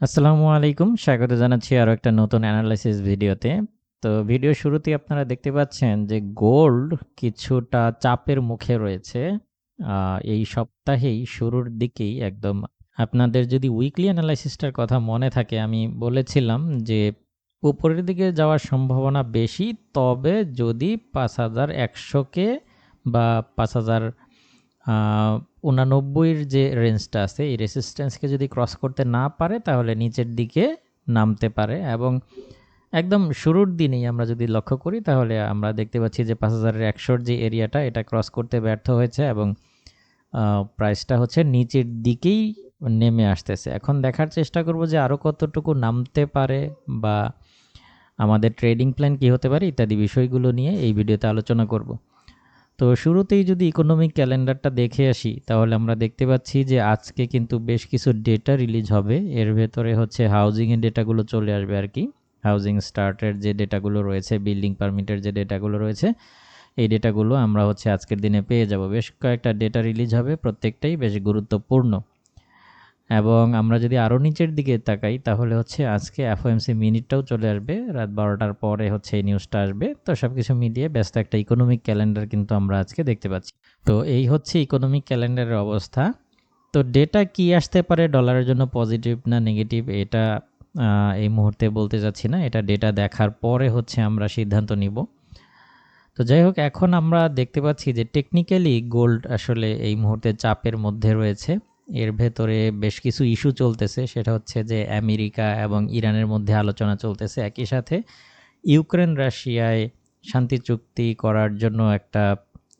আসসালামু আলাইকুম। স্বাগত জানাচ্ছি আরও একটা নতুন অ্যানালাইসিস ভিডিওতে। তো ভিডিও শুরুতেই আপনারা দেখতে পাচ্ছেন যে গোল্ড কিছুটা চাপের মুখে রয়েছে। এই সপ্তাহেই শুরুর দিকেই একদম আপনাদের যদি উইকলি অ্যানালাইসিসটার কথা মনে থাকে, আমি বলেছিলাম যে উপরের দিকে যাওয়ার সম্ভাবনা বেশি। তবে যদি পাঁচ হাজার একশোকে বা পাঁচ হাজার উনানব্বইয়ের যে রেঞ্জটা আছে, এই রেসিস্ট্যান্সকে যদি ক্রস করতে না পারে, তাহলে নিচের দিকে নামতে পারে এবং একদম শুরুর দিনেই আমরা যদি লক্ষ্য করি, তাহলে আমরা দেখতে পাচ্ছি যে পাঁচ হাজারের একশোর যে এরিয়াটা এটা ক্রস করতে ব্যর্থ হয়েছে এবং প্রাইসটা হচ্ছে নিচের দিকেই নেমে আসতেছে। এখন দেখার চেষ্টা করব যে আরও কতটুকু নামতে পারে বা আমাদের ট্রেডিং প্ল্যান কী হতে পারে ইত্যাদি বিষয়গুলো নিয়ে এই ভিডিওতে আলোচনা করব। তো শুরুতেই যদি ইকোনমিক ক্যালেন্ডারটা দেখে আসি, তাহলে আমরা দেখতে পাচ্ছি যে আজকে কিন্তু বেশ কিছু ডেটা রিলিজ হবে। এর ভেতরে হচ্ছে হাউজিংয়ের ডেটাগুলো চলে আসবে আর কি। হাউজিং স্টার্টের যে ডেটাগুলো রয়েছে বিল্ডিং পারমিটের যে ডেটাগুলো রয়েছে, এই ডেটাগুলো আমরা হচ্ছে আজকের দিনে পেয়ে যাব। বেশ কয়েকটা ডেটা রিলিজ হবে, প্রত্যেকটাই বেশ গুরুত্বপূর্ণ। এবং আমরা যদি আরও নিচের দিকে তাকাই, তাহলে হচ্ছে আজকে এফওএমসি মিনিটটাও চলে আসবে। রাত বারোটার পরে হচ্ছে এই নিউজটা আসবে। তো সব কিছু মিলিয়ে ব্যস্ত একটা ইকোনমিক ক্যালেন্ডার কিন্তু আমরা আজকে দেখতে পাচ্ছি। তো এই হচ্ছে ইকোনমিক ক্যালেন্ডারের অবস্থা। তো ডেটা কি আসতে পারে ডলারের জন্য পজিটিভ না নেগেটিভ এটা এই মুহূর্তে বলতে যাচ্ছি না। এটা ডেটা দেখার পরে হচ্ছে আমরা সিদ্ধান্ত নিব। তো যাই হোক, এখন আমরা দেখতে পাচ্ছি যে টেকনিক্যালি গোল্ড আসলে এই মুহূর্তে চাপের মধ্যে রয়েছে। এর ভেতরে বেশ কিছু ইস্যু চলতেছে। সেটা হচ্ছে যে আমেরিকা এবং ইরানের মধ্যে আলোচনা চলতেছে একই সাথে। ইউক্রেন, রাশিয়ায় শান্তি চুক্তি করার জন্য একটা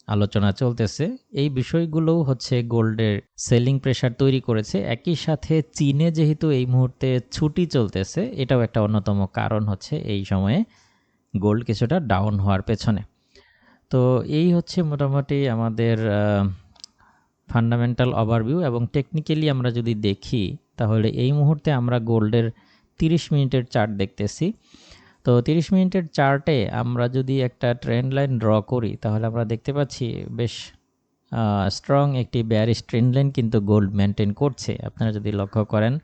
আলোচনা চলতেছে। এই বিষয়গুলোও হচ্ছে গোল্ডের সেলিং প্রেশার তৈরি করেছে। একই সাথে চীনে যেহেতু এই মুহূর্তে ছুটি চলতেছে, এটাও একটা অন্যতম কারণ হচ্ছে এই সময়ে গোল্ড কিছুটা ডাউন হওয়ার পেছনে। তো এই হচ্ছে মোটামুটি আমাদের ফান্ডামেন্টাল ওভারভিউ এবং টেকনিক্যালি আমরা যদি দেখি, তাহলে এই মুহূর্তে আমরা গোল্ডের 30 মিনিটের চার্ট দেখতেছি। তো 30 মিনিটের চার্টে আমরা যদি একটা ট্রেন্ড লাইন ড্র করি, তাহলে আমরা দেখতে পাচ্ছি বেশ স্ট্রং একটি ব্যারিশ ট্রেন্ড লাইন কিন্তু গোল্ড মেনটেন করছে। আপনারা যদি লক্ষ্য করেন,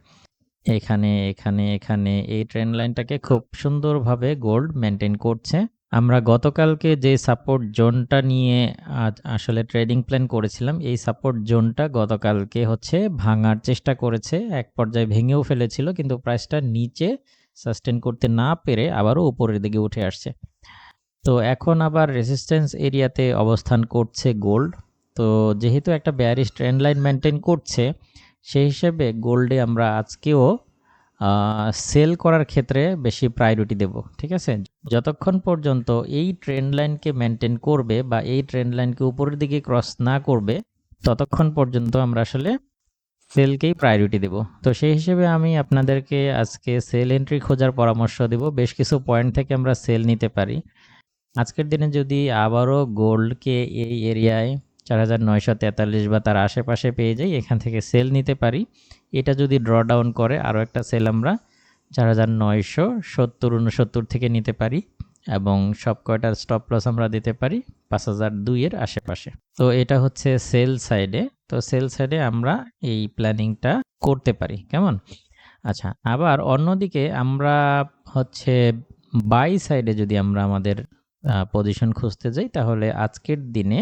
এখানে এখানে এখানে এই ট্রেন্ড লাইনটাকে খুব সুন্দরভাবে গোল্ড মেনটেন করছে। আমরা গতকালকে যে সাপোর্ট জোনটা নিয়ে আসলে ট্রেডিং প্ল্যান করেছিলাম, এই সাপোর্ট জোনটা গতকালকে হচ্ছে ভাঙার চেষ্টা করেছে। এক পর্যায়ে ভেঙেও ফেলেছিল, কিন্তু প্রাইসটা নিচে সাস্টেন করতে না পেরে আবারও উপরের দিকে উঠে আসছে। তো এখন আবার রেসিস্ট্যান্স এরিয়াতে অবস্থান করছে গোল্ড তো যেহেতু একটা ব্যারিশ ট্রেন্ড লাইন মেনটেন করছে, সেই হিসেবে গোল্ডে আমরা আজকেও সেল করার ক্ষেত্রে বেশি প্রায়োরিটি দেব, ঠিক আছে? যতক্ষণ পর্যন্ত এই ট্রেন্ড লাইনকে মেনটেন করবে বা এই ট্রেন্ড লাইনকে উপরের দিকে ক্রস না করবে, ততক্ষণ পর্যন্ত আমরা আসলে সেলকেই প্রায়োরিটি দেব। তো সেই হিসেবে আমি আপনাদেরকে আজকে সেল এন্ট্রি খোঁজার পরামর্শ দেব। বেশ কিছু পয়েন্ট থেকে আমরা সেল নিতে পারি। আজকের দিনে যদি আবারও গোল্ডকে এই এরিয়ায় চার হাজার নয়শো তেতাল্লিশ বা তার আশেপাশে পেয়ে যাই, এখান থেকে সেল নিতে পারি। এটা যদি ড্র ডাউন করে আরও একটা সেল আমরা চার হাজার নয়শো সত্তর উনসত্তর থেকে নিতে পারি, এবং সব কয়টার স্টপ লস আমরা দিতে পারি, পাঁচ হাজার দুইয়ের আশেপাশে। তো এটা হচ্ছে সেল সাইডে তো সেল সাইডে আমরা এই প্ল্যানিংটা করতে পারি, কেমন? আচ্ছা আবার অন্যদিকে আমরা হচ্ছে বাই সাইডে যদি আমরা আমাদের পজিশন খুঁজতে যাই, তাহলে আজকের দিনে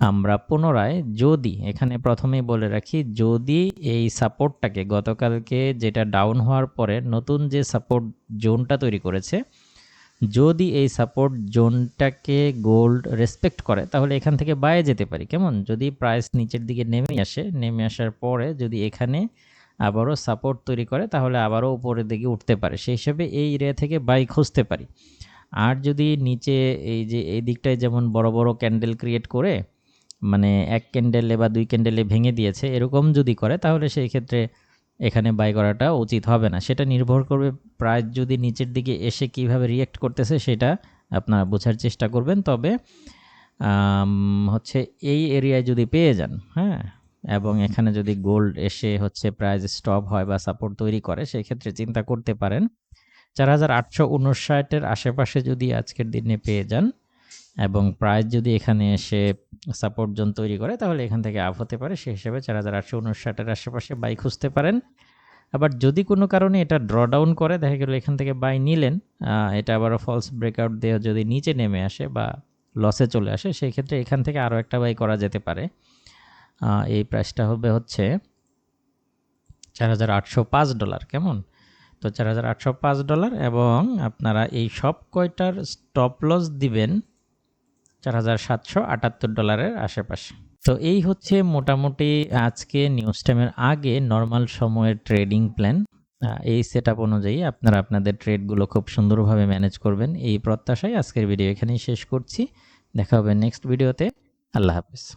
আমরা পুনরায় যদি, এখানে প্রথমেই বলে রাখি, যদি এই সাপোর্টটাকে গতকালকে যেটা ডাউন হওয়ার পরে নতুন যে সাপোর্ট জোনটা তৈরি করেছে, যদি এই সাপোর্ট জোনটাকে গোল্ড রেসপেক্ট করে, তাহলে এখান থেকে বাইরে যেতে পারি। কেমন? যদি প্রাইস নিচের দিকে নেমে আসে, নেমে আসার পরে যদি এখানে আবারও সাপোর্ট তৈরি করে, তাহলে আবারও উপরের দিকে উঠতে পারে। সেই হিসাবে এই এরিয়া থেকে বাই খুঁজতে পারি। আর যদি নিচে এই যে, এই দিকটায় যেমন বড় বড় ক্যান্ডেল ক্রিয়েট করে মানে এক ক্যান্ডেলে বা দুই ক্যান্ডেলে ভেঙে দিয়েছে, এরকম যদি করে, তাহলে সেই ক্ষেত্রে এখানে বাই করাটা উচিত হবে না। সেটা নির্ভর করবে প্রাইস যদি নিচের দিকে এসে কীভাবে রিয়েক্ট করতেছে, সেটা আপনারা বোঝার চেষ্টা করবেন। তবে হচ্ছে এই এরিয়ায় যদি পেয়ে যান হ্যাঁ এবং এখানে যদি গোল্ড এসে হচ্ছে প্রাইস স্টপ হয় বা সাপোর্ট তৈরি করে সেই ক্ষেত্রে চিন্তা করতে পারেন। চার হাজার আটশো উনষাটের আশেপাশে যদি আজকের দিনে পেয়ে যান এবং প্রাইস যদি এখানে এসে সাপোর্ট জোন তৈরি করে, তাহলে এখান থেকে আপ হতে পারে। সেই হিসেবে চার হাজার আটশো উনষাটের আশেপাশে বাই খুঁজতে পারেন। আবার যদি কোনো কারণে এটা ড্র ডাউন করে, দেখা গেল এখান থেকে বাই নিলেন এটা আবার ফলস ব্রেকআউট দিয়ে যদি নিচে নেমে আসে বা লসে চলে আসে, সেই ক্ষেত্রে এখান থেকে আরও একটা বাই করা যেতে পারে। এই প্রাইসটা হবে হচ্ছে চার হাজার আটশো পাঁচ ডলার কেমন? তো চার হাজার আটশো পাঁচ ডলার এবং আপনারা এই সব কয়টার স্টপ লস দিবেন চার হাজার সাতশো আটাত্তর ডলারের আশেপাশে। তো এই হচ্ছে মোটামুটি আজকে নিউজ টাইমের আগে নর্মাল সময়ের ট্রেডিং প্ল্যান এই সেট আপ অনুযায়ী আপনারা আপনাদের ট্রেডগুলো খুব সুন্দরভাবে ম্যানেজ করবেন। এই প্রত্যাশায় আজকের ভিডিও এখানেই শেষ করছি। দেখা হবে নেক্সট ভিডিওতে আল্লাহ হাফিজ।